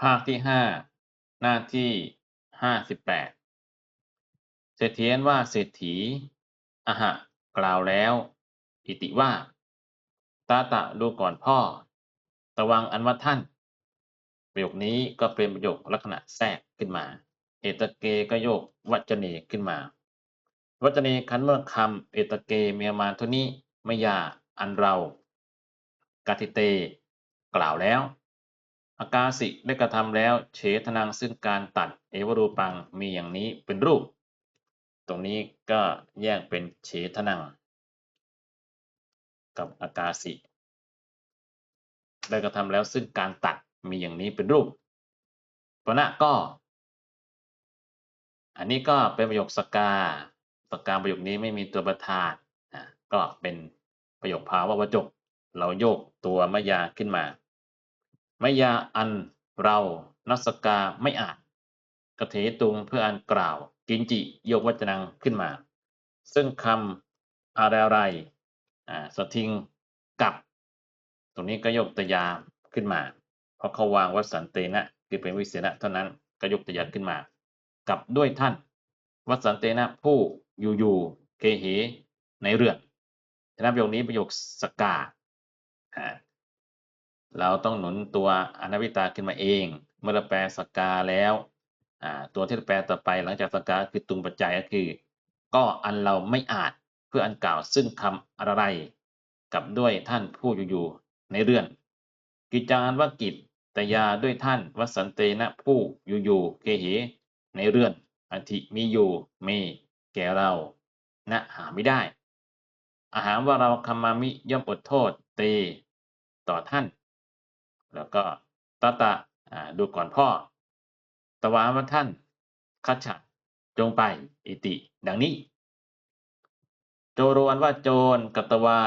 ภาคที่ห้าหน้าที่ห้าสิบแปดเศรษฐีว่าเศรษฐีอะหะกล่าวแล้วอิติว่า ตาตะดูก่อนพ่อ ตะวังอันว่าท่าน ประโยคนี้ก็เป็นประโยคลักษณะแทรกขึ้นมา เอตเกก็โยกวัจเนขึ้นมา วัจเนคันเมื่อคำเอตเกเมียมาทุนี้ไม่ยาอันเรากาติเต กล่าวแล้ว อากาสิได้กระทำแล้วเฉทนังซึ่งการตัดเอวรูปังมีอย่างนี้เป็นรูป ตรงนี้ก็แยกเป็นเฉทนัง กับอากาสิได้กระทำแล้วซึ่งการตัดมีอย่างนี้เป็นรูปปณะก็ อันนี้ก็เป็นประโยคสกาสกาประโยคนี้ไม่มีตัวประธานอะก็เป็นประโยคภาวะวจก เราโยกตัวมยาขึ้นมา มยาอันเรานัสกาไม่อาจกระเถตุงเพื่ออันกล่าว กินจิโยกวัจนังขึ้นมา ซึ่งคำอะไรอะไรอ่าสทิงกับ ตรงนี้ก็ยกตยาขึ้นมา เพราะเขาวางวัสันเตนะคือเป็นวิเศษณะเท่านั้นก็ยกตยาขึ้นมา กับด้วยท่าน วัสันเตนะผู้อยู่อยู่เกเหในเรือนฉะนั้นประโยคนี้ประโยคสกา เราต้องหนุนตัวอนาวิตาขึ้นมาเอง เมื่อเราแปลสกาแล้วตัวที่แปลต่อไปหลังจากสกาคือตุงปัจจัยก็คือ ก็อันเราไม่อาจเพื่ออันกล่าวซึ่งคำอะไร กับด้วยท่านผู้อยู่ในเรือน กิจารวากิจแต่ยาด้วยท่านวสันเตนะผู้อยู่ๆเกเหในเรือนอันทิมีอยู่มีแก่เราณหาไม่ได้ อาหารว่าเราคำมามิย่อมอดโทษเต ต่อท่าน แล้วก็ตาตะดูก่อนพ่อ ตวาว่าท่านคัจฉะจงไปอิติ ดังนี้ โจรวนว่าโจรกัตวา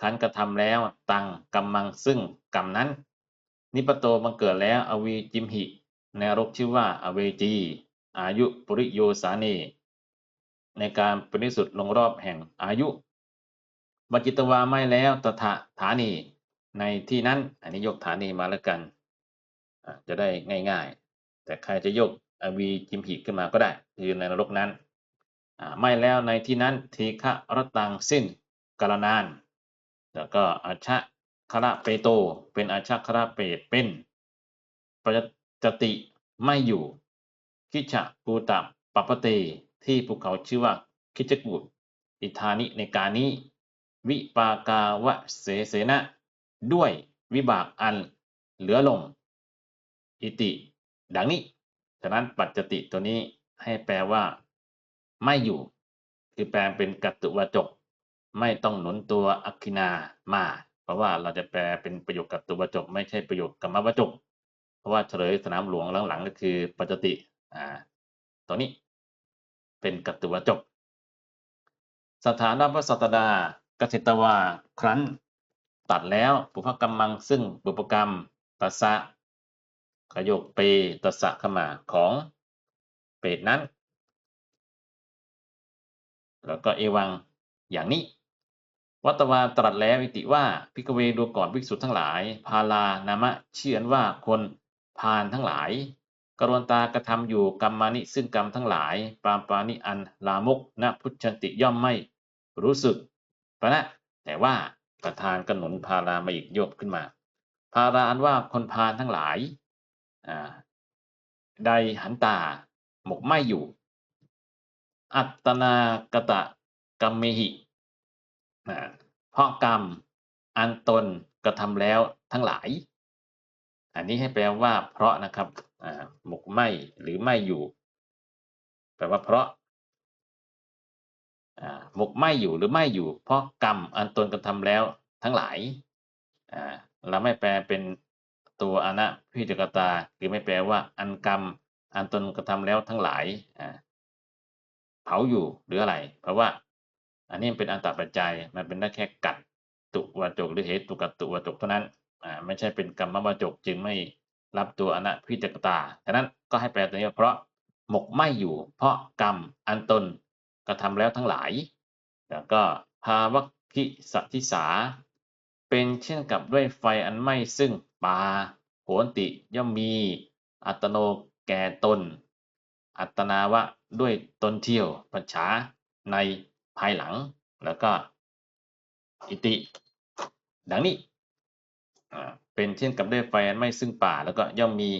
ขันกระทำแล้ว ตังกำมังซึ่งกรรมนั้น นิปโตบังเกิดแล้ว อวีจิมหิ ในรกชื่อว่าอเวจี อายุปริโยสาเนในการปริสุทธิ์ลงรอบแห่งอายุบจิตวาไม่แล้วตถาฐานี ในที่นั้น อันนี้ยกฐานีมาแล้วกัน จะได้ง่าย ๆ แต่ใครจะยกอวีจิมหิขึ้นมาก็ได้ คือในนรกนั้น ไม่แล้วในที่นั้นทีฆะรตังสิ้นกาลนาน แล้วก็อาชะคระเปโต เป็นอาชะคระเปตเป็นปจติไม่อยู่คิฉะปูตับปปเตที่ภูเขาชื่อว่าคิจกุฏอิธานิในการนี้ วิปากาวะเสเสนะ ด้วยวิบากอันเหลือลง อิติ ดังนี้ ฉะนั้นปัจจติตัวนี้ให้แปลว่า ไม่อยู่ คือแปลเป็นกัตตุวจก ไม่ต้องหนุนตัวอักคินามา เพราะว่าเราจะแปลเป็นประโยคกัตตุวจก ไม่ใช่ประโยคกรรมวจก เพราะว่าเฉลยสนามหลวงหลังๆก็คือปัจจติอ่าตัวนี้ เป็นกัตตุวจก สถานะพระสัตดากสิตวาครั้น ตัดแล้วปุพกรรมมังซึ่งบุปกรรมตัสสะขยกเปตัสสะขมาของเปตนั้น แล้วก็เอวังอย่างนี้ วัตวาตรัสแล้วอิติว่าพิกเวดูก่อนภิกษุทั้งหลาย พาลานามะเชื่อนว่าคนพานทั้งหลาย กรวนตากระทำอยู่กรรมานิซึ่งกรรมทั้งหลาย ปามปานิอันลามกณพุทธันติย่อมไม่รู้สึกปะนะแต่ว่า ประธานกหนุนพารามาอีกยกขึ้นมา พาราอันว่าคนพาลทั้งหลายใดหันตาหมกไม่อยู่ อัตนากตะกรรมเมหิเพราะกรรมอันตนกระทำแล้วทั้งหลาย อันนี้ให้แปลว่าเพราะนะครับหมกไหมหรือไม่อยู่ แปลว่าเพราะ หมกไหมอยู่หรือไม่อยู่ เพราะกรรมอันตนกระทำแล้วทั้งหลายเราไม่แปลเป็นตัวอนะพิจกตาคือไม่แปลว่าอันกรรมอันตนกระทำแล้วทั้งหลายเผาอยู่หรืออะไร เพราะว่า อันนี้เป็นอันตรปัจจัยมันเป็นได้แค่กัดตุวจกหรือเหตุตุกัดตุวจกเท่านั้นไม่ใช่เป็นกรรมวจกจึงไม่รับตัวอนะพิจกตาฉะนั้นก็ให้แปลตัวนี้เพราะหมกไหมอยู่ เพราะกรรมอันตน กระทำแล้วทั้งหลาย แล้วก็ภาวคิสัติสา เป็นเช่นกับด้วยไฟอันไหม้ซึ่งปาโหนติย่อมมี อัตโนแก่ตน อัตนาวะด้วยตนเที่ยวปัจฉาในภายหลัง แล้วก็ อิติ ดังนี้เป็นเช่นกับด้วยไฟอันไม่ซึ่งป่า แล้วก็ย่อมมี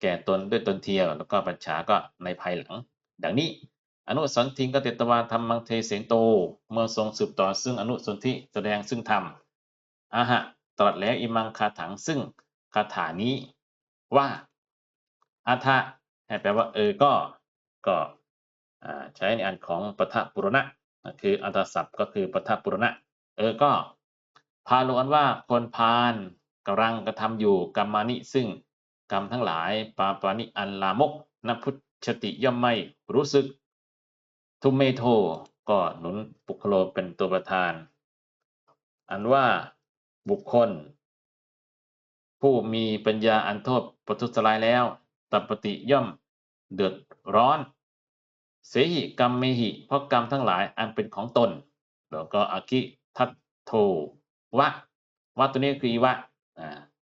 แก่ตนด้วยตนเที่ยว แล้วก็ปัจฉาก็ในภายหลัง ดังนี้ อนุสันทิงกติตวาธรรมังเทเสนโต เมื่อทรงสืบต่อซึ่งอนุสนธิแสดงซึ่งธรรมอาหะตรัสแล้วอิมังคาถังซึ่งคาถานี้ว่าอาทะให้แปลว่าเออก็ก็ใช้ในอันของปทะปุรณะคืออัตศัพท์ก็คือปทะปุรณะ เออก็พาลวนว่าคนพาลกำลังกระทำอยู่กรรมานิซึ่งกรรมทั้งหลายปาปานิอันลามกนพุชติย่อมไม่รู้สึก ทุมเมโท ก็หนุนปุคโลเป็นตัวประธาน อันว่าบุคคล ผู้มีปัญญาอันโทษประทุษร้ายแล้วตัปปติย่อมเดือดร้อน เสหิกรรมเมหิเพราะกรรมทั้งหลายอันเป็นของตน แล้วก็อากิทัตโทวะวะตัวนี้คืออีวะ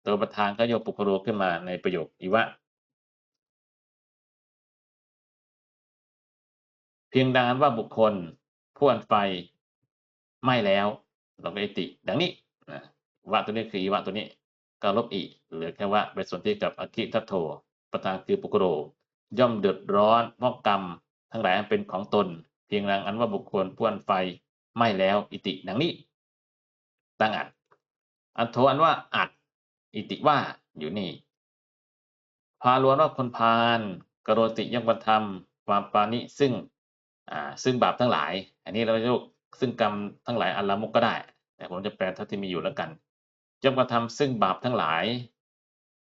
ตัวประธานก็โยกปุคโลขึ้นมาในประโยคอีวะ เพียงดังนั้นว่าบุคคลผู้อันไฟไม้แล้ว เราก็อิติ ดังนี้นะว่าตัวนี้คืออีวะตัวนี้ก็ลบอีเหลือแค่ว่าไปส่วนที่กับอคิทัตโทประธานคือปุกโร ย่อมเดือดร้อนเพราะกรรม ทั้งหลายเป็นของตน เพียงดังนั้นว่าบุคคลผู้อันไฟไม้แล้วอิติ ดังนี้ตั้งอัดอันโทอันว่าอัดอิติว่าอยู่นี่ พาลวนว่าคนพาลกโรติยังบันทำความปานิซึ่ง อ่าซึ่งบาปทั้งหลาย อันนี้เราจะยกซึ่งกรรมทั้งหลายอันละมุกก็ได้ แต่ผมจะแปลเท่าที่มีอยู่แล้วกันย่อมกระทำซึ่งบาปทั้งหลาย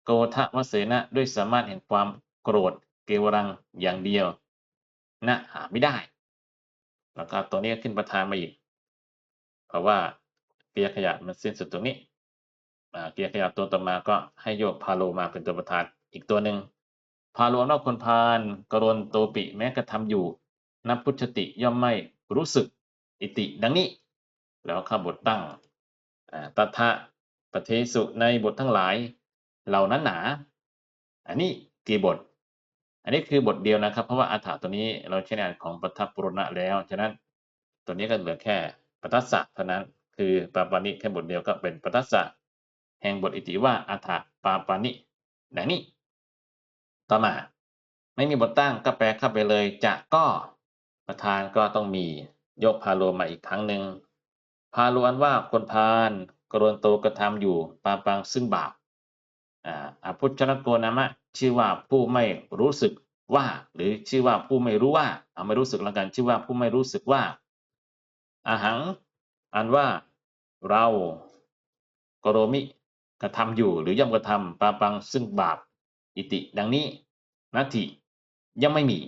โกทะวเสนะด้วยสามารถเห็นความโกรธเกวรังอย่างเดียวนะหาไม่ได้ แล้วก็ตัวนี้ขึ้นประธานมาอีก เพราะว่าเกียร์ขยะมันสิ้นสุดตรงนี้เกียร์ขยะตัวต่อมาก็ให้โยกพาโลมาเป็นตัวประธานอีกตัวหนึ่งพาโลนอกคนพาลกรณโตปิแม้กระทำอยู่ นับพุชติย่อมไม่รู้สึกอิติดังนี้ แล้วข้าบทตั้งอ่าตถะปเทสุในบททั้งหลาย เหล่านั้นหนา อันนี้กี่บท อันนี้คือบทเดียวนะครับ เพราะว่าอัฏฐะตัวนี้เราใช้ในของปทัปปุรณะแล้ว ฉะนั้นตัวนี้ก็เหลือแค่ปทัสสะเท่านั้น คือปาปานิแค่บทเดียวก็เป็นปทัสสะแห่งบทอิติว่าอัฏฐะปาปานิดังนี้ ต่อมา ไม่มีบทตั้งก็แปลเข้าไปเลย จะก็ ประธานก็ต้องมียกพาโลมาอีกครั้งหนึ่งพาโลอันว่าคนพาลกรณโตกระทำอยู่ปาปังซึ่งบาปอ่าอพุชนโกนามะชื่อว่าผู้ไม่รู้สึกว่า หรือชื่อว่าผู้ไม่รู้ว่าเอาไม่รู้สึกแล้วกันชื่อว่าผู้ไม่รู้สึกว่าอาหัง อันว่าเรากโรมิกระทำอยู่หรือย่อมกระทำปาปังซึ่งบาปอิติ ดังนี้นัตถิยังไม่มี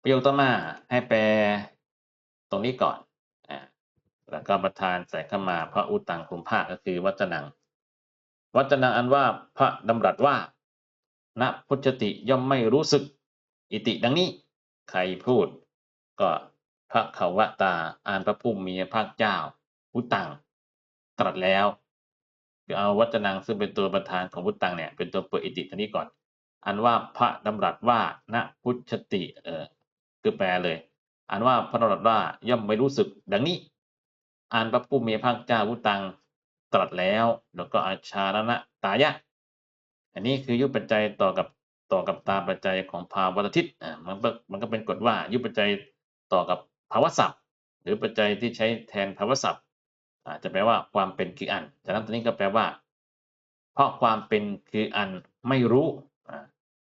ประโยคต่อมาให้แปลตรงนี้ก่อนอ่าแล้วก็ประธานใส่เข้ามาพระอุตังคุมภาคก็คือวัจนัง วัจนังอันว่าพระดำรัสว่าณพุชติย่อมไม่รู้สึก อิติดังนี้ ใครพูด ก็พระขาวตาอ่านพระผู้มีพระเจ้าพุตัง ตรัสแล้วคือเอาวัจนังซึ่งเป็นตัวประธานของพุตังเนี่ยเป็นตัวเปิดอิติตัวนี้ก่อน อันว่าพระดำรัสว่าณพุชติเออ คือแปลเลยอันว่าพระดำรัสว่าย่อมไม่รู้สึก ดังนี้ อ่านพระผู้มีพระเจ้าพุตังตรัสแล้ว แล้วก็อาชารณะตายะ อันนี้คือยุบปัจจัยต่อกับต่อกับตาปัจจัยของภาวะทิศอ่ามันก็มันก็เป็นกฎว่ายุบปัจจัยต่อกับภาวะศัพท์ หรือปัจจัยที่ใช้แทนภาวะศัพท์อ่าจะแปลว่าความเป็นคืออันจากนั้นตัวนี้ก็แปลว่า เพราะความเป็นคืออันไม่รู้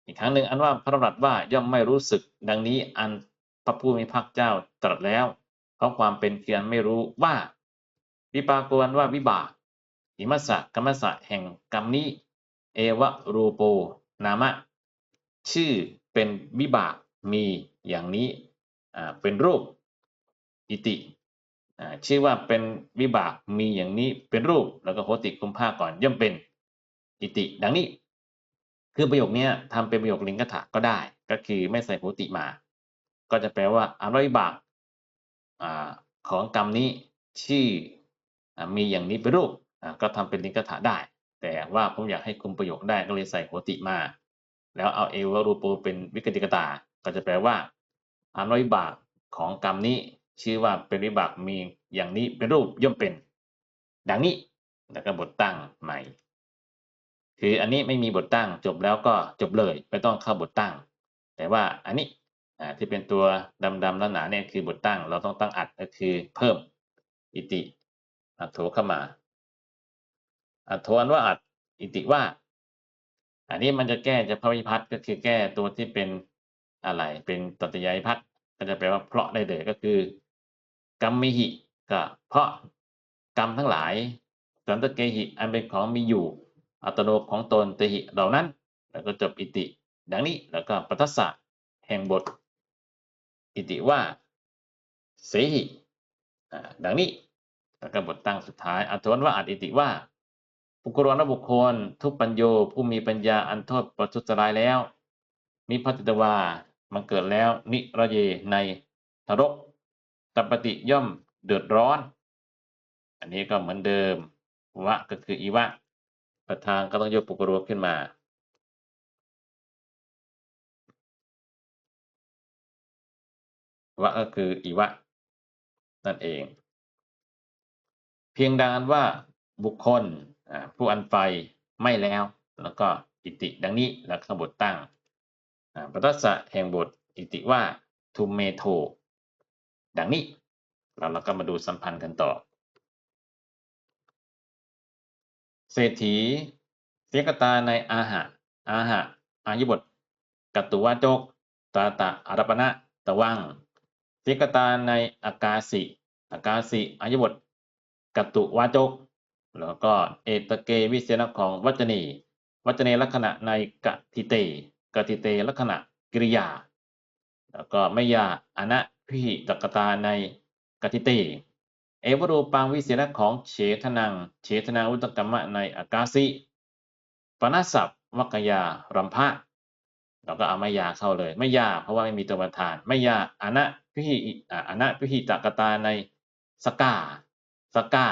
อีกครั้งหนึ่งอันว่าพระรัตว่าย่อมไม่รู้สึก ดังนี้อันพระผู้มีพระเจ้าตรัสแล้ว เพราะความเป็นคืออันไม่รู้ว่า วิปากวนว่าวิบากอิมัสสะกรรมสะแห่งกรรมนี้ เอวะรูโป นามะ ชื่อเป็นวิบากมีอย่างนี้อ่าเป็นรูปอิติอ่าชื่อว่าเป็นวิบากมีอย่างนี้เป็นรูปแล้วก็โหติคุมภาก่อนย่อมเป็นอิติ ดังนี้ คือประโยคนี้ทำเป็นประโยคลิงกถะก็ได้ ก็คือไม่ใส่โหติมา ก็จะแปลว่าอานวิบากของกรรมนี้ชื่อมีอย่างนี้เป็นรูปก็ทำเป็นลิงกถะได้ แต่ว่าผมอยากให้คุมประโยคได้ก็เลยใส่โหติมา แล้วเอาเอวรูปูเป็นวิกติกตา ก็จะแปลว่าอันวิบากของกรรมนี้ชื่อว่าเป็นวิบากมีอย่างนี้เป็นรูปย่อมเป็น ดังนี้แล้วก็บทตั้งใหม่ คืออันนี้ไม่มีบทตั้งจบแล้วก็จบเลยไม่ต้องเข้าบทตั้ง แต่ว่าอันนี้อที่เป็นตัวดำๆแล้วหนาเนี่ยคือบทตั้ง เราต้องตั้งอัดก็คือเพิ่มอิติอัตโถเข้ามาอัตโถอันว่าอัดอิติว่า อันนี้มันจะแก้จะพวิพัฒน์ก็คือแก้ตัวที่เป็นอะไรเป็นตติยายพัฒน์ก็จะแปลว่าเพราะได้เลยก็คือกรรมมิหิก็เพราะกรรมทั้งหลายสันตเกหิอันเป็นของมีอยู่ อัตโนของตนเตหิเหล่านั้น แล้วก็จบอิติ ดังนี้แล้วก็ปัทสสะแห่งบท อิติว่าเสหิดังนี้แล้วก็บทตั้งสุดท้ายอัตวันว่าอัดอิติว่าบุคคลวบุคคล ทุกปัญโยผู้มีปัญญาอันโทษประทุษร้ายแล้ว นิพพติตวามันเกิดแล้ว นิระเยในนรกตปปติย่อมเดือดร้อน อันนี้ก็เหมือนเดิมวะก็คืออีวะ ประธานก็ต้องยกปกรวขึ้นมาวะก็คืออีวะ นั่นเอง เพียงดังนั้นว่าบุคคลผู้อันไฟไม่แล้ว แล้วก็อิติดังนี้แล้วขบทตั้งปตัสสะแห่งบทอิติว่าทุมเมโท ดังนี้ แล้วเราก็มาดูสัมพันธ์กันต่อ เศรษฐี เสกตาในอาหะ อาหะ อายุบทกัตตุวาจก ตาตะอารปณะตะวัง เสกตาในอากาสิอากาสิอายุบทกัตตุวาจก แล้วก็เอตเกวิเศษของวัจนีวัจเนลักษณะในกติเตกติเตลักษณะกริยา แล้วก็ไม่ยาอนะพิหิตกตาในกติเต เอวรูปังวิเศษของเฉทนัง เฉทนาอุตกรรมะในอากาสิปนัสสัพวัคยารัมภะเราก็เอาไม่ยาเข้าเลย ไม่ยาเพราะว่าไม่มีตัวประธาน ไม่ยาอนะพิหิอ่าอนะพิหิตกตาในสกาสกา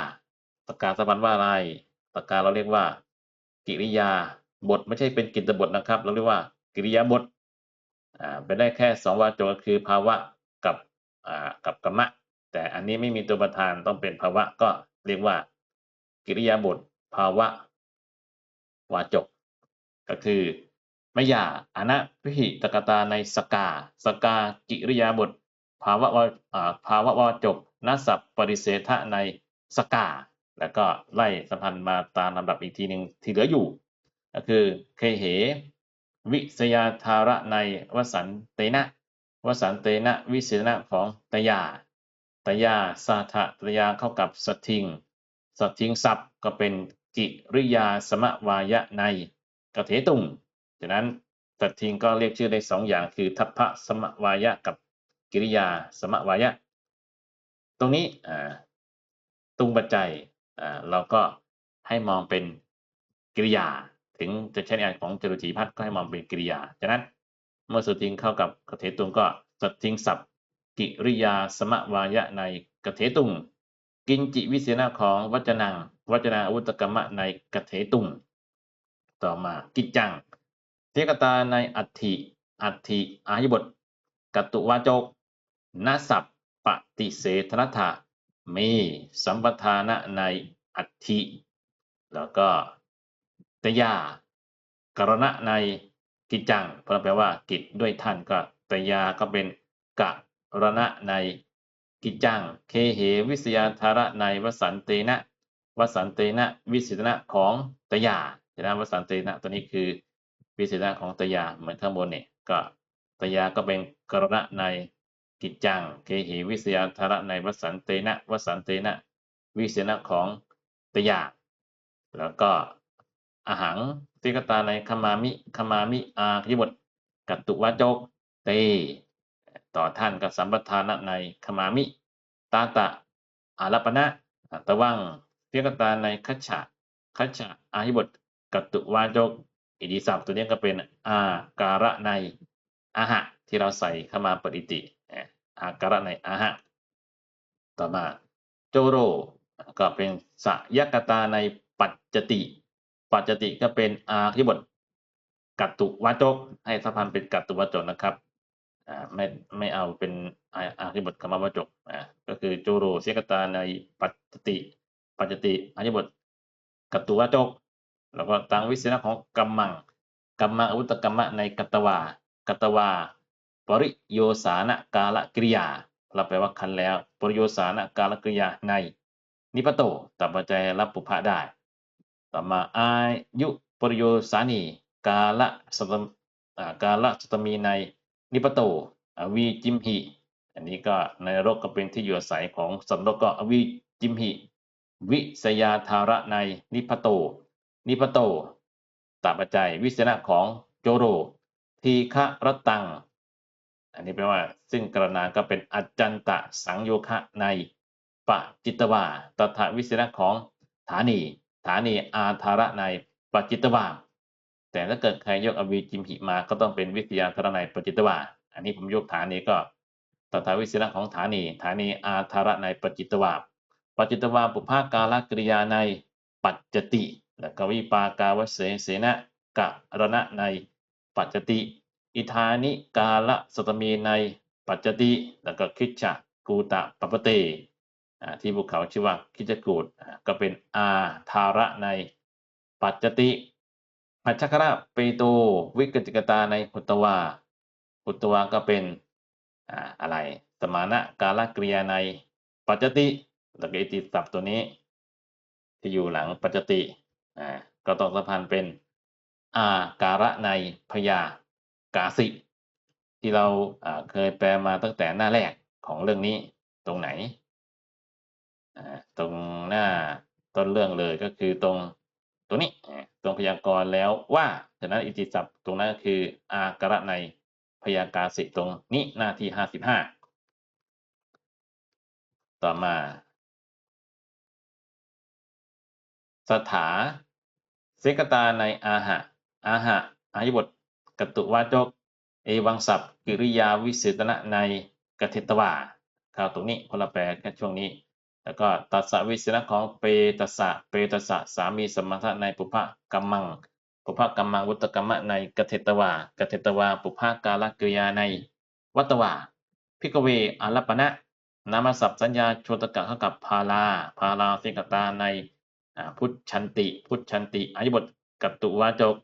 สกาสะพันว่าอะไรสกาเราเรียกว่า กิริยาบทไม่ใช่เป็นกิจบทนะครับ เราเรียกว่ากิริยาบทอ่าเป็นได้แค่สองวาจกคือภาวะกับอ่ากับกรรมะ แต่อันนี้ไม่มีตัวประธานต้องเป็นภาวะก็เรียกว่า กิริยาบทภาวะวาจก ก็คือมยาอนะพิหิตกตาในสกา สกากิริยาบท ภาวะวาอ่าภาวะวาจกนัสสัพปริเสธะในสกา แล้วก็ไล่สัมพันธ์มาตามลำดับอีกทีหนึ่งที่เหลืออยู่ ก็คือเคเห วิสยาธาระในวสันเตนะ วสันเตนะวิเศษณะของตยา ตยาสาธะตยาเข้ากับสทิงสทิงศัพท์ก็เป็นกิริยาสมวายะในกเถตุงฉะนั้นสทิงก็เรียกชื่อได้สองอย่างคือทัพพะสมวายะกับกิริยาสมวายะ ตรงนี้ตุงปัจจัยเราก็ให้มองเป็นกิริยา ถึงจะใช้ในอันของจตุถีพัฒก็ให้มองเป็นกิริยา ฉะนั้นเมื่อสทิงเข้ากับกเถตุงก็สทิงศัพท์ กิริยาสมวายะในกเถตุง กินจิวิเศษณของวัจนังวัจนาอาวุตกรรมะในกเถตุง ต่อมากิจจังเทกตาในอัตถิอัตถิอายุบทกัตุวาจกนสัพปฏิเสธนัตถะมีสัมปทานะในอัตถิแล้วก็ตยากรณะในกิจจังแปลว่ากิจด้วยท่านก็ตยาก็เป็นกะ รณะในกิจจัง เคเหวิสยาธาระในวสันเตนะวสันเตนะ วิสิตนะของตยาฉะนั้นวสันเตนะตัวนี้คือวิสิตนะของตยาเหมือนข้างบนเนี่ยก็ตยาก็เป็นกรณะในกิจจัง เคเหวิสยาธาระในวสันเตนะวสันเตนะ วิสิตนะของตยาแล้วก็อาหังติกตาในคมามิคมามิอาคิบทกัตตุวาจกเต ต่อท่านกับสัมปทานะในคมามิ ตาตะอารัปณะตะวังเพียกตาในคัจฉะคัจฉะอาหิบทกัตตุวาจกอิติศัพท์ตัวนี้ก็เป็นอาการะในอาหะที่เราใส่เข้ามาปฏิติอาการะในอาหะต่อมาโจโรก็เป็นสยกตาในปัจจติ ปัจจติก็เป็นอาที่บทกัตตุวาจก ให้สัมพันธ์เป็นกัตตุวาจกนะครับ อ่าไม่ไม่เอาเป็นอาอาที่บทคำวาจกอ่าก็คือจูโรเสกตาในปัจจติ ปัจจติอาธิบทกัตตุวาจก แล้วก็ตังวิเศษณะของกัมมังกัมมังอุตกรรมะในกัตวากัตวาปริโยสานกาลกิริยาเราแปลว่าคันแล้ว ปริโยสานกาลกิริยาใน นิปโตตับปัจจัยรับปุพะได้ต่อมาอายุปริโยสานีกาละสตมกาละสตมีใน นิปโตอวีจิมหิ อันนี้ก็ในรกก็เป็นที่อยู่อาศัยของสัตว์โลกก็อวีจิมหิ วิสยาธาระในนิพโต นิพโตตับปัจจัยวิเศษณะของโจโร ทีฆะรตัง อันนี้แปลว่า ซึ่งกระนาก็เป็นอจจันตะสังโยคะในปะจิตตวาตถาวิเศษณะของฐานี ฐานีอาธาระในปะจิตตวา แต่ถ้าเกิดใครยกอวีจิมหิมาก็ต้องเป็นวิทยาธาระในปจิตวาอันนี้ผมยกฐานีก็ตถาวิเศษณะของฐานีฐานีอาธาระในปจิตวาปจิตวาปุภากาลกริยาในปัจจติและกวิปากาวเสเสนะกะรณะในปัจจติ อิธานิกาละสตมีในปัจจติ แล้วก็คิจกูตะปปเตอที่ภูเขาชื่อว่าคิจจกูดก็เป็นอาธาระในปัจจติ อัชชคระปโตวิกติกตาในหุตตวาหุตตวาก็เป็นอะไร สมานะกาลกริยาในปัจจติแล้วก็อิติศัพท์ตัวนี้ ที่อยู่หลังปัจจติก็ต้องสัมพันธ์เป็นอาการะในพยากาสิ ที่เราเคยแปลมาตั้งแต่หน้าแรกของเรื่องนี้ตรงไหนตรงหน้าต้นเรื่องเลยก็คือตรง ตรงนี้ตรงพยากรณ์แล้วว่าฉะนั้นอิติศัพท์ตรงนั้นก็คืออาการะในพยากาสิตรงนี้หน้าที่ห้าสิบห้าต่อมา สถาเสกตาในอาหะอาหะอายุบทกตุวาจก เอวังศัพท์ กิริยาวิเศษณะในกเทตวาข่าวตรงนี้คนละแปลแค่ช่วงนี้ แล้วก็ตัสสะวิเศษณะของเปตัสสะเปตัสสะสามีสมถะในปุพพกัมมังปุพพกัมมังวุตตกัมมะในกเทตวากเทตวาปุพพกาลกริยาในวัตวาพิกเวอารัปปณะนามศัพท์สัญญาโชตกะเข้ากับพาลาพาลาเสกตาในพุทชันติ พุทชันติอายุบทกัตตุวาจก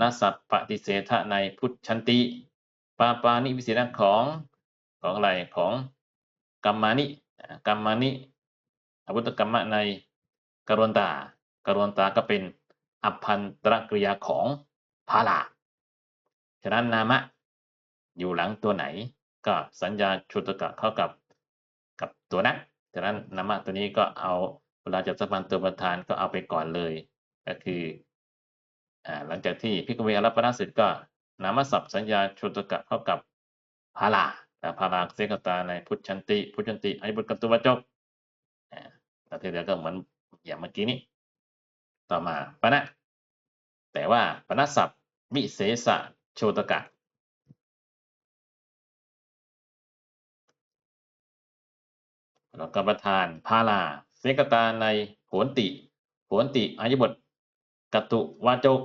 นัสสัพปฏิเสธะในพุทชันติ ปาปานิวิเศษของของอะไรของกัมมานิกัมมานิ อวุตกรรมะในกรวนตากรวนตาก็เป็นอภันตรกริยาของพาลาฉะนั้นนามะ อยู่หลังตัวไหน ก็สัญญาชุตกะเข้ากับกับตัวนั้นฉะนั้นนามะตัวนี้ก็เอาเวลาจะสัมพันตัวประธานก็เอาไปก่อนเลย ก็คืออ่าหลังจากที่พิกเวรับปนาเสร็จก็นามศัพท์สัญญาชุตกะเข้ากับพาลาแต่พาลาเสกตาในพุทธชันติ พุทธชันติอายุบทกตุวจก แล้วที่เหลือก็เหมือนอย่างเมื่อกี้นี้ ต่อมาปณะแต่ว่าปณะศัพท์วิเศษะโชตกะ แล้วก็ประธานพาลาเสกตาในโหนติโหนติอายุบทกตุวาจก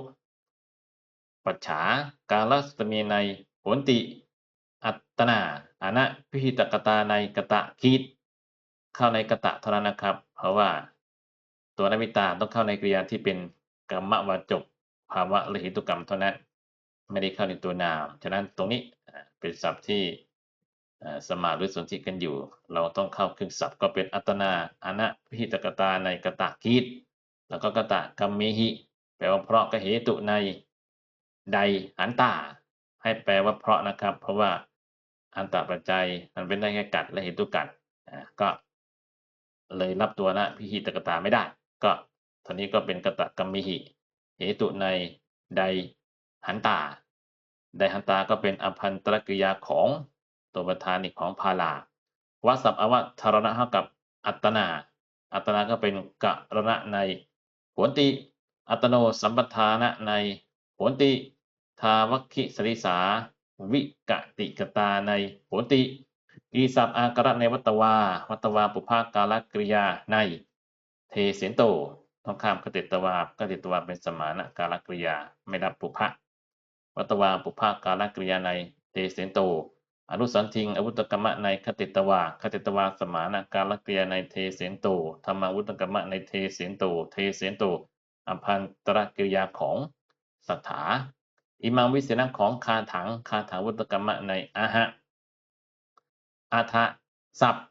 ปัจฉากาลสตมีในโหนติ อัตนาอานะพิหิตกตาในกตะคีดเข้าในกตะเท่านั้นนะครับ เพราะว่าตัวนวิตาต้องเข้าในกริยาที่เป็นกรรมวาจกภาวะหรือเหตุกรรมเท่านั้น ไม่ได้เข้าในตัวนาม ฉะนั้นตรงนี้เป็นศัพท์ที่สมาหรือสนธิกันอยู่ เราต้องเข้าครึ่งศัพท์ก็เป็นอัตนาอานะพิหิตกตาในกตะคีดแล้วก็กตะกัมเมหิ แปลว่าเพราะก็เหตุในใดหันตาให้แปลว่าเพราะนะครับ เพราะว่าอันตาปัจจัยมันเป็นได้แค่กัดและเหตุกัดก็ เลยรับตัวนะพิหิตกตาไม่ได้ ก็ทีนี้ก็เป็นกตะกัมมิหิเหตุในใดหันตาไดหันตาก็เป็นอภันตรกิยาของตัวประธานอีกของพาลาวสัพอวธารณะเท่ากับอัตนา อัตนาก็เป็นกะรณะในโหนติ อัตโนสัมปทานะในโหนติ ทาวัคคิสริสา วิกติกตาในโหนติ อีสัพอาการะในวัตวา วัตวาปุภากาลกริยาใน เทเสนโตต้องข้ามคติตวาคติตวาเป็นสมานะการกริยาไม่รับปุพะวัตวาปุพะการกริยาในเทเสนโต อนุสันทิงอวุตกรรมะในคติตวาคติตวาสมานะการกริยาในเทเสนโตธรรมาวุตกรรมะในเทเสนโต เทเสนโตอภันตรกิริยาของสถาอิมังวิเศษของคาถังคาถาวุตกรรมะในอาหะ อาทะศัพท์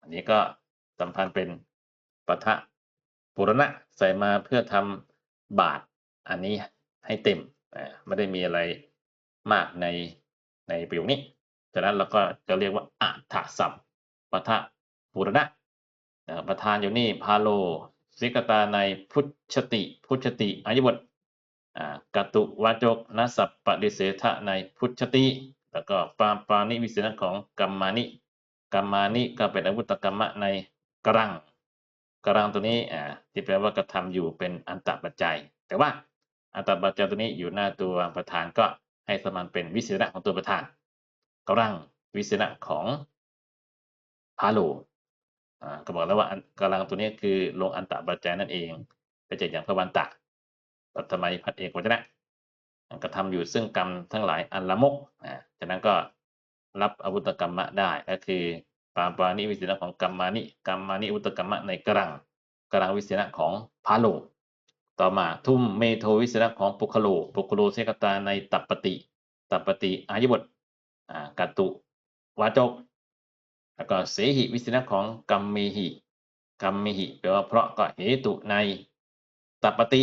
อันนี้ก็สัมพันธ์เป็นปะทะปุรณะใส่มาเพื่อทำบาทอันนี้ให้เต็มไม่ได้มีอะไรมากในในประโยคนี้ฉะนั้นเราก็จะเรียกว่าอัฏฐศัพท์ปะทะปุรณะประธานอยู่นี่พาโลสิกตาในพุทชติ พุทชติอายุบทกตุวาจกนสัพปฏิเสธะในพุทชติ แล้วก็ปาปานิวิเศษของกัมมานิกัมมานิก็เป็นอาวุตกรรมะในกรังกรังตัวนี้อ่าที่แปลว่ากระทำอยู่เป็นอันตรปัจจัย แต่ว่าอันตรปัจจัยตัวนี้อยู่หน้าตัวประธานก็ให้สมันเป็นวิเศษของตัวประธานกรังวิเศษของพาโลอ่าก็บอกแล้วว่ากรังตัวนี้คือลงอันตปัจจัยนั่นเองไปจากอย่างพระวันตะปัตมัยพัดเอกวัจนะกระทำอยู่ซึ่งกรรมทั้งหลายอันละมกอ่า ฉะนั้นก็รับอวุธกรรมะได้ก็คือปาปานิวิสิณะของกรรมานิกรรมานิอาวุธกรรมะในกรังกรังวิสิณะของพาโลต่อมาทุ่มเมโทวิสิณะของปุคโลปุคโลเสกตาในตัปปติตัปปติอายุบทอ่ากัตตุวาจกแล้วก็เสหิวิสิณะของกัมเมหิกัมเมหิแปลว่าเพราะก็เหตุในตัปปติ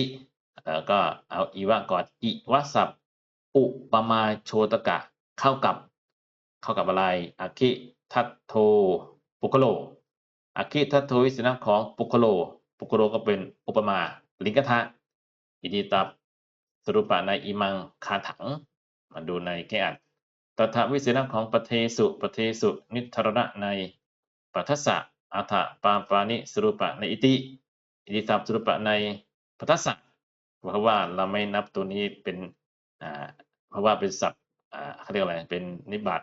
แล้วก็เอาอีวะก่อนอิวะสัพอุปมาโชตกะ เข้ากับเข้ากับอะไรอาคิทัตโทปุคโลอาคิทัตโทวิสนะของปุคโล ปุคโลก็เป็นอุปมาลิงกทะอิติตับสรุปะในอิมังคาถังมาดูในแก้อัดตถาวิสินะของปเทสุปเทสุ นิทรณะในปัทสสะอัฏฐปาปานิสรุปะในอิติอิติตับสรุปะในปัทสสะเพราะว่าเราไม่นับตัวนี้เป็นเพราะว่าเป็นศัพท์ อ่าเขาเรียกอะไร เป็นนิบาต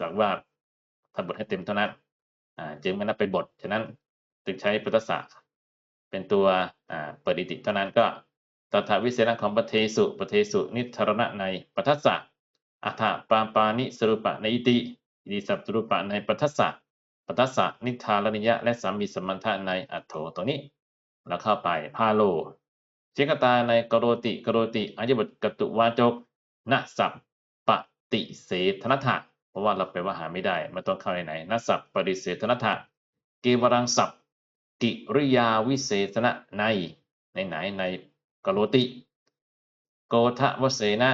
จากว่าทำบทให้เต็มเท่านั้นอ่าจึงไม่นับเป็นบท ฉะนั้นจึงใช้ปัตสสะเป็นตัวอ่าเปิดอิติเท่านั้นก็ตถาวิเศษของปเทสุปเทสุ นิทรณะในปัทสะอัฏฐปาปานิสรุปะในอิติอิติสัพสรุปะในปัทสะปัทสะนิทารณิยะ และสามีสมันทะในอัตโถตัวนี้แล้วเข้าไปพาโลเจกตาในกโรติกโรติอายุบทกตุวาจกนะสัพ ปฏิเสธนถะเพราะว่าเราไปว่าหาไม่ได้มันต้องเข้าในไหนนัสัพปฏิเสธนถะเกวรังสัพกิริยาวิเศษณะในในไหนในกโรติ โกทะวเสนะ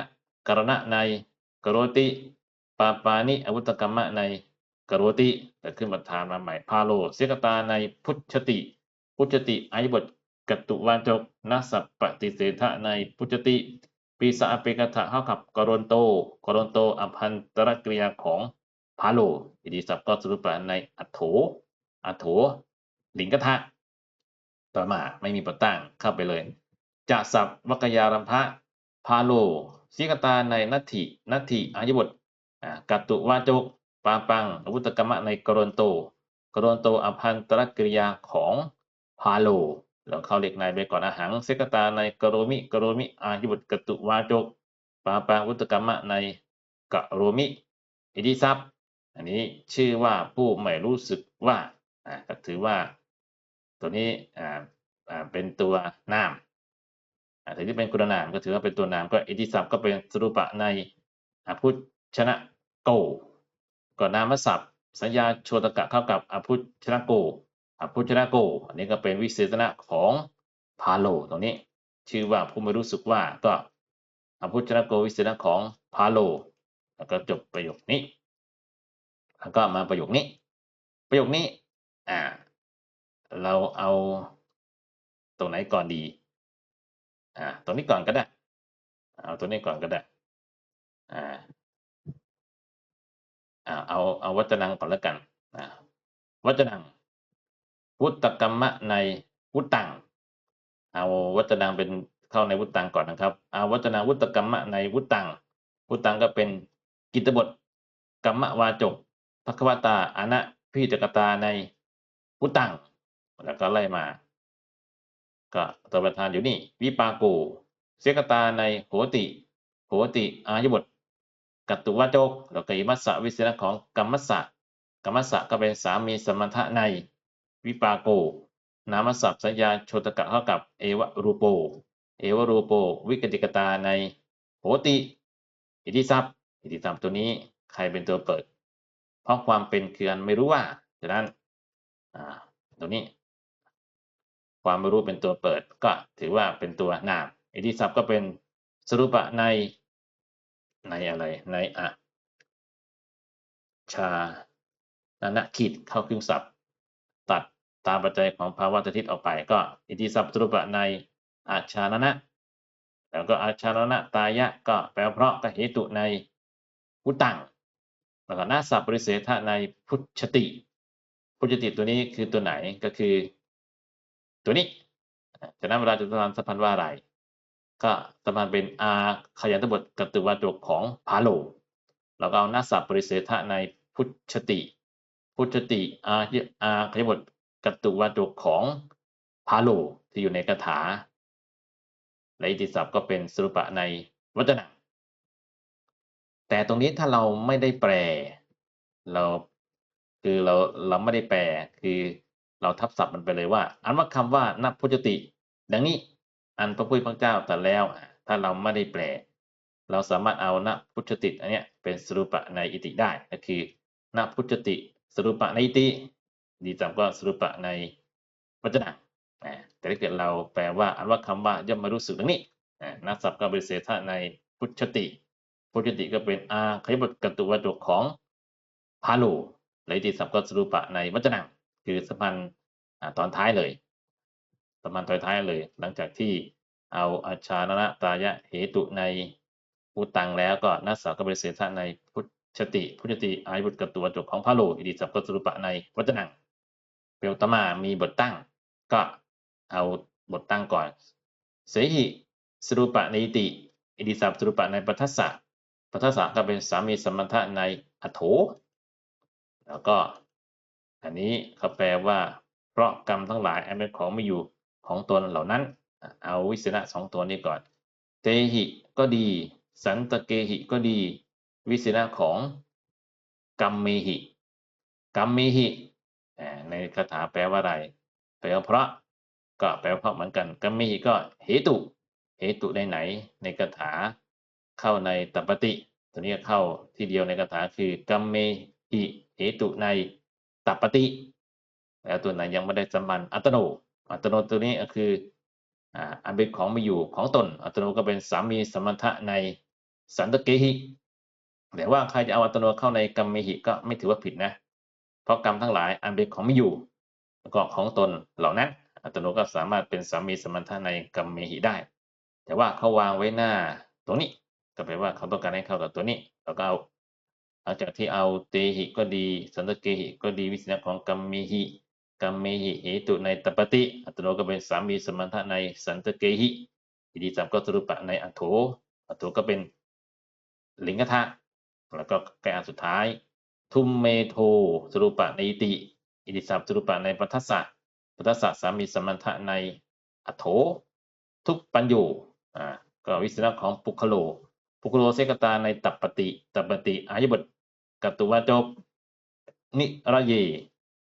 กรณะในกโรติปาปานิอวุตกรรมะในกโรติแต่ขึ้นมาทานมาใหม่พาโลเสกตาในพุทธติ พุทธติอายุบทกตุวาจกนัสัพปฏิเสธะในพุจติ ปีสะอเปกถะเข้ากับกรนโตกรนโตอภันตรกริยาของพาโลอิติสัพก็สรุปในอัโถอัโถลิงกทะต่อมาไม่มีประตั้งเข้าไปเลยจะสัพวกยารัมภะพาโลสิกตาในนัตถินัตถิอายุบทกัตตุวาจกปาปังอวุตกรรมะในกรนโตกรนโตอภันตรกริยาของพาโล เราเข้าเหล็กในไปก่อนอาหังเสกตาในกโรมิกโรมิอายุบทกตุวาจกปาปาวุตกรรมะในกโรมิอิติซับอันนี้ชื่อว่าผู้ไม่รู้สึกว่าอ่าก็ถือว่า ตัวนี้อ่าอ่าเป็นตัวนามอ่าถือที่เป็นคุณนามก็ถือว่าเป็นตัวนามก็อิติซับก็เป็นสรุปะในอาพุชนะโกก่อนนามศัพท์สัญญาโชตกะเข้ากับอาพุชนะโก อพุชนะโกอันนี้ก็เป็นวิเศษณะของพาโลตรงนี้ ชื่อว่าผู้ไม่รู้สึกว่าก็อพุชนะโกวิเศษณะของพาโล แล้วก็จบประโยคนี้ แล้วก็มาประโยคนี้ ประโยคนี้อ่าเราเอาตรงไหนก่อนดีอ่าตรงนี้ก่อนก็ได้ เอาตัวนี้ก่อนก็ได้อ่าอ่าเอาเอาวัจนังก่อนแล้วกันอ่าวัจนัง วุตกรรมะในวุตตังเอาวัจนังเป็นเข้าในวุตตังก่อนนะครับเอาวัจนังวุตกรรมะในวุตตังวุตตังก็เป็นกิตบทกรรมวาจกภควตาอนะพิจกตาในวุตตังแล้วก็ไล่มาก็ตัวประธานอยู่นี่วิปาโกเสกตาในโหติ โหติอายบทกัตตุวาจกแล้วก็อิมัสสะวิเศษของกัมมัสสะกัมมัสสะก็เป็นสามีสมถะใน วิปาโก นามศัพท์สัญญาโชตกะเท่ากับเอวรูโป เอวรูโป วิกติกตาในโหติ อิทธิทรัพย์ อิทธิทรัพย์ตัวนี้ใครเป็นตัวเปิด เพราะความเป็นคืออันไม่รู้ว่าฉะนั้นตัวนี้ ความไม่รู้เป็นตัวเปิด ก็ถือว่าเป็นตัวนาม อิทธิทรัพย์ก็เป็นสรุปะในในอะไรในอะชานันขีดเข้าครึ่งศัพท์ ตามปัจจัยของภาวะทิศออกไป ก็ อิทธิทรัพย์สรุปะในอาชานะนะแล้วก็อาชานะนะตายะก็แปลเพราะก็เหตุในพุตังแล้วก็นาสัพปริเสธะในพุทธติ พุทธติตัวนี้คือตัวไหนก็คือ ตัวนี้ฉะนั้นเวลาจะทำสัมพันธ์ว่าอะไร ก็สัมพันเป็นอาขยันตบทกตุวาจกของพาโลเราก็เอานาสัพปริเสธะในพุทธติ พุทธติอาอาขยันตบท กัตุวาจกของพาโลที่อยู่ในคาถา และอิทธิศัพท์ก็เป็นสรุปะในวัจนะแต่ตรงนี้ถ้าเราไม่ได้แปล เราคือเราเราไม่ได้แปลคือเราทับศัพท์มันไปเลยว่า อันว่าคำว่านับพุทธติ ดังนี้อันพระพุทธเจ้าแตรัสแล้ว ถ้าเราไม่ได้แปล เราสามารถเอานับพุทธติอันเนี้ยเป็นสรุปะในอิติได้ก็คือนับพุทธติสรุปะในอิติ ดีจำก็สรุปะในวัจนะแต่ถ้าเกิดเราแปลว่าอันว่าคำว่าย่อมมารู้สึกดังนี้นักศัพท์ก็เป็นเสถะในพุทธติ พุทธติก็เป็นอาขยบทกตุวัตถุของพาลูและอิติศัพท์ก็สรุปะในวัจนะคือสัมพันธ์ตอนท้ายเลยสัมพันธ์ตอนท้ายเลย หลังจากที่เอาอาชานะตายะเหตุในพุตังแล้วก็นักศัพท์ก็เป็นเสถะในพุทธติ พุทธติอายุบทกตุวัตุของพาลูอิติศัพท์ก็สรุปะในวัจนะ เปลตมามีบทตั้ง ก็เอาบทตั้งก่อน เสหิสรุปะในติอิติศัพท์สรุปะในปัทสะปัทสะก็เป็นสามีสมถะในอโถ แล้วก็อันนี้เขาแปลว่า เพราะกรรมทั้งหลายอันเป็นของไม่อยู่ของตนเหล่านั้น เอาวิสนะสองตัวนี้ก่อน เตหิก็ดี สันตเกหิก็ดี วิสนะของกรรมเมหิกรรมเมหิ ในคาถาแปลว่าอะไร แปลว่าเพราะก็แปลว่าเพราะเหมือนกันกัมมิหิก็เหตุเหตุในไหนในคาถาเข้าในตัปปติตัวนี้เข้าที่เดียวในคาถาคือกัมเมหิเหตุในตัปปติ แล้วตัวไหนยังไม่ได้สัมพันอัตโน อัตโนตัวนี้ก็คืออันเป็นของมีอยู่ของตน อัตโนก็เป็นสามีสมถะในสันตเกหิแต่ว่าใครจะเอาอัตโนเข้าในกัมเมหิก็ไม่ถือว่าผิดนะ เพราะกรรมทั้งหลายอันเป็นของไม่อยู่แล้วก็ของตนเหล่านั้น อัตโนก็สามารถเป็นสามีสมณะในกัมเมหิได้ แต่ว่าเขาวางไว้หน้าตรงนี้ ก็แปลว่าเขาต้องการให้เข้ากับตัวนี้เราก็เอาหลังจากที่เอาเตหิก็ดี สันตเกหิก็ดีวิสนะของกัมเมหิกัมเมหิเหตุในตปฏิอัตโนก็เป็นสามีสมณะในสันตเกหิอิติสัมก็สรุปะในอัตโถอัตโถก็เป็นลิงกทะแล้วก็แกอันสุดท้าย ทุมเมโทสรุปะในอิติ อิติสัพสรุปะในปัทสะพุทธศาสามีสมันทะในอโถ ทุกปัญญูอ่าก็วิสนะของปุคโล ปุคโลเสกตาในตัปปติตัปปติอายบทกตุวาจบ นิระเย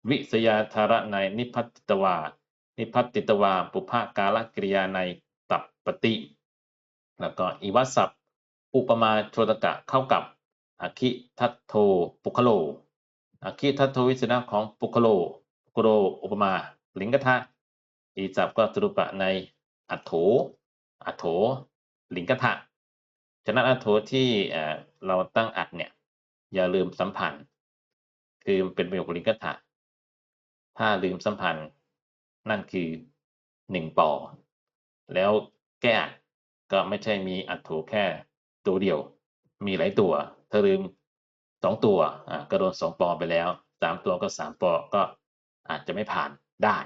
วิสยาธาระในนิพัติตวา นิพัติตวา ปุภากาลกิริยาในตัปปติแล้วก็อีวัสัพอุปมาโชตกะเข้ากับ อคิทัตโทปุคโลอคิทัตโทวิสนะของปุคโลปุคโลอุปมาลิงกทะอีจับก็สรุปะในอัโถอัโถลิงกทะฉะนั้นอัโถที่เราตั้งอัดเนี่ย อย่าลืมสัมพันธ์ คือเป็นประโยคลิงกทะถ้าลืมสัมพันธ์ นั่นคือหนึ่งปอ แล้วแก้ก็ไม่ใช่มีอัดโถแค่ตัวเดียว มีหลายตัว ถ้าลืมสองตัวอ่าก็โดนสองปอไปแล้วสามตัวก็สามปอก็อาจจะไม่ผ่านได้